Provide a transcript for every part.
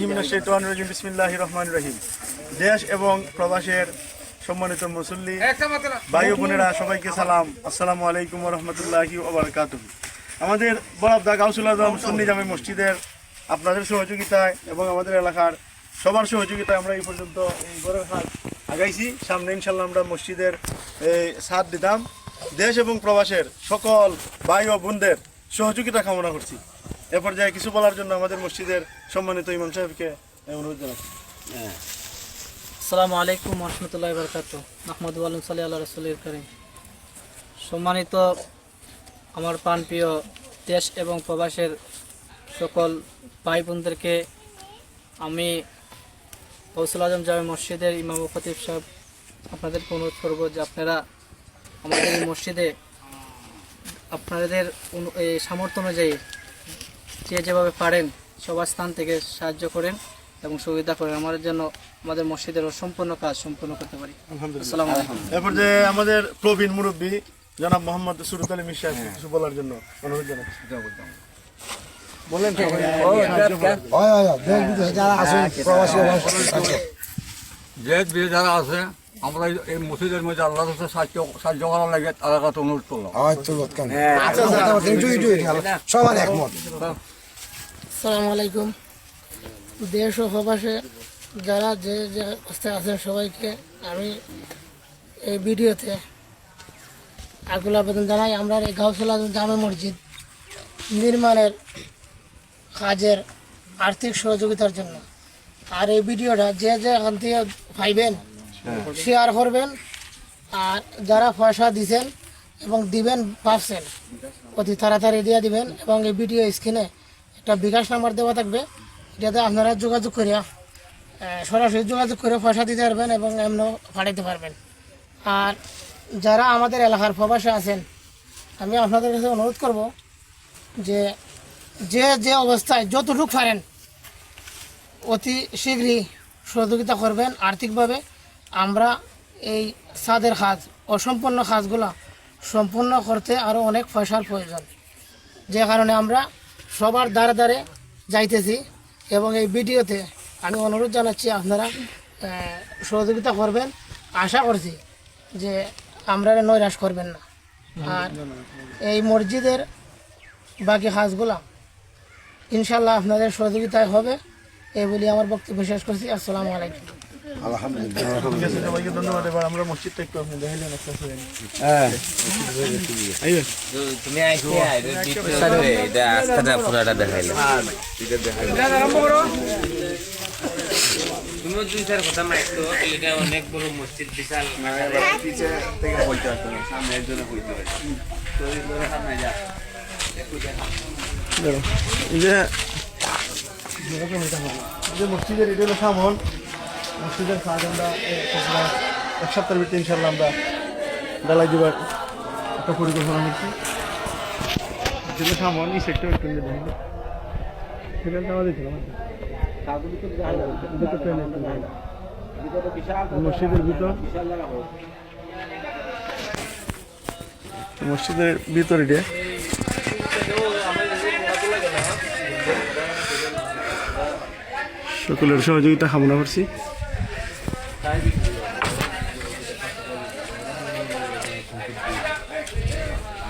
বিসমিল্লাহ রহমান রহিম। দেশ এবং প্রবাসের সম্মানিত মুসল্লি ভাই বোনেরা সবাইকে সালাম। আসসালামু আলাইকুম রহমতুল্লাহি ওবরাকাত আমাদের বরাবদা গাউসুল আজম সুন্নি জামে মসজিদের আপনাদের সহযোগিতায় এবং আমাদের এলাকার সবার সহযোগিতায় আমরা এই পর্যন্ত এই গড়ের হাট আগাইছি। সামনে ইনশাল্লাহ আমরা মসজিদের এই সাথ দিতাম। দেশ এবং প্রবাসের সকল ভাই ও বোনদের সহযোগিতা কামনা করছি। এ পর্যায়ে কিছু বলার জন্য আমাদের মসজিদের সম্মানিত ইমাম সাহেবকে অনুরোধ জানাচ্ছি। আসসালামু আলাইকুম রহমতুল্লাহ বরকাত মাহমুদ আলম সাল্লাহ আল্লাহ রসুলের করিম। সম্মানিত আমার প্রাণপ্রিয় দেশ এবং প্রবাসের সকল ভাই বোনদেরকে আমি গৌসুল আজম জামে মসজিদের ইমাম ও খতিব সাহেব আপনাদেরকে অনুরোধ করব যে আপনারা আমাদের মসজিদে আপনাদের সামর্থ্য অনুযায়ী যে যেভাবে পারেন সবার স্থান থেকে সাহায্য করেন এবং সুবিধা করেন। আমাদের জন্য আমাদের মসজিদের সম্পূর্ণ কাজ সম্পূর্ণ করতে পারি। আসসালামু আলাইকুম। এ পর্যায়ে আমাদের প্রবীণ মুরব্বী জনাব মোহাম্মদ সুরত আলী মিশা কিছু বলার জন্য অনুরোধ জানাচ্ছি। বলেন সবাই। হয় বিদেশে যারা আছে আমরা এই- মসজিদের মধ্যে আল্লাহ সাহায্য সাহায্য করার লাগে কাছে অনুরোধ করলাম। হয় একটু একটু সবার একমত। আসসালামু আলাইকুম। দেশ ও প্রবাসে যারা যে যে অবস্থায় আছেন সবাইকে আমি এই ভিডিওতে আকুল আবেদন জানাই। আমরা এই গাউসুল জামে মসজিদ নির্মাণের কাজের আর্থিক সহযোগিতার জন্য। আর এই ভিডিওটা যে যে এখান থেকে পাইবেন শেয়ার করবেন, আর যারা পয়সা দিছেন এবং দিবেন, ভাবছেন, অতি তাড়াতাড়ি দিয়ে দিবেন এবং এই ভিডিও স্ক্রিনে একটা বিকাশ নাম্বার দেওয়া থাকবে। এটাতে আপনারা যোগাযোগ করিয়া সরাসরি যোগাযোগ করে পয়সা দিতে পারবেন এবং এমন পাঠাইতে পারবেন। আর যারা আমাদের এলাকার প্রবাসে আছেন, আমি আপনাদের কাছে অনুরোধ করব যে যে যে অবস্থায় যতটুকু পারেন অতি শীঘ্রই সহযোগিতা করবেন আর্থিকভাবে। আমরা এই সাদের কাজ, অসম্পূর্ণ কাজগুলো সম্পূর্ণ করতে আরও অনেক পয়সার প্রয়োজন। যে কারণে আমরা সবার দ্বারে দ্বারে যাইতেছি এবং এই ভিডিওতে আমি অনুরোধ জানাচ্ছি আপনারা সহযোগিতা করবেন। আশা করছি যে আমরা নৈরাশ করবেন না। আর এই মসজিদের বাকি কাজগুলো ইনশাল্লাহ আপনাদের সহযোগিতায় হবে। এই বলে আমার বক্তব্য শেষ করছি। আসসালামু আলাইকুম। এবার আমরা মসজিদটা একটু আপনি দেখাইলেন একটা সেকেন্ড। তুমি আইসি এটা আস্থাটা পুরাটা দেখাইলে এটা অনেক বড় মসজিদ বিশাল দেখো, এই যে এই যে মসজিদের এটা সামন মসজিদের কাজ আমরা এক- সপ্তাহের ভিতরে ইনশাল্লাহ আমরা ডালাই দিবার একটা পরিকল্পনা করছি যেটা সামন এই সেক্টর একটু দেখেন সেখানটা আমাদের ছিল। এটা মসজিদের ভিতর। মসজিদের ভিতরে দিয়ে। সকলের সহযোগিতা কামনা করছি।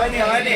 হয়নি হয়নি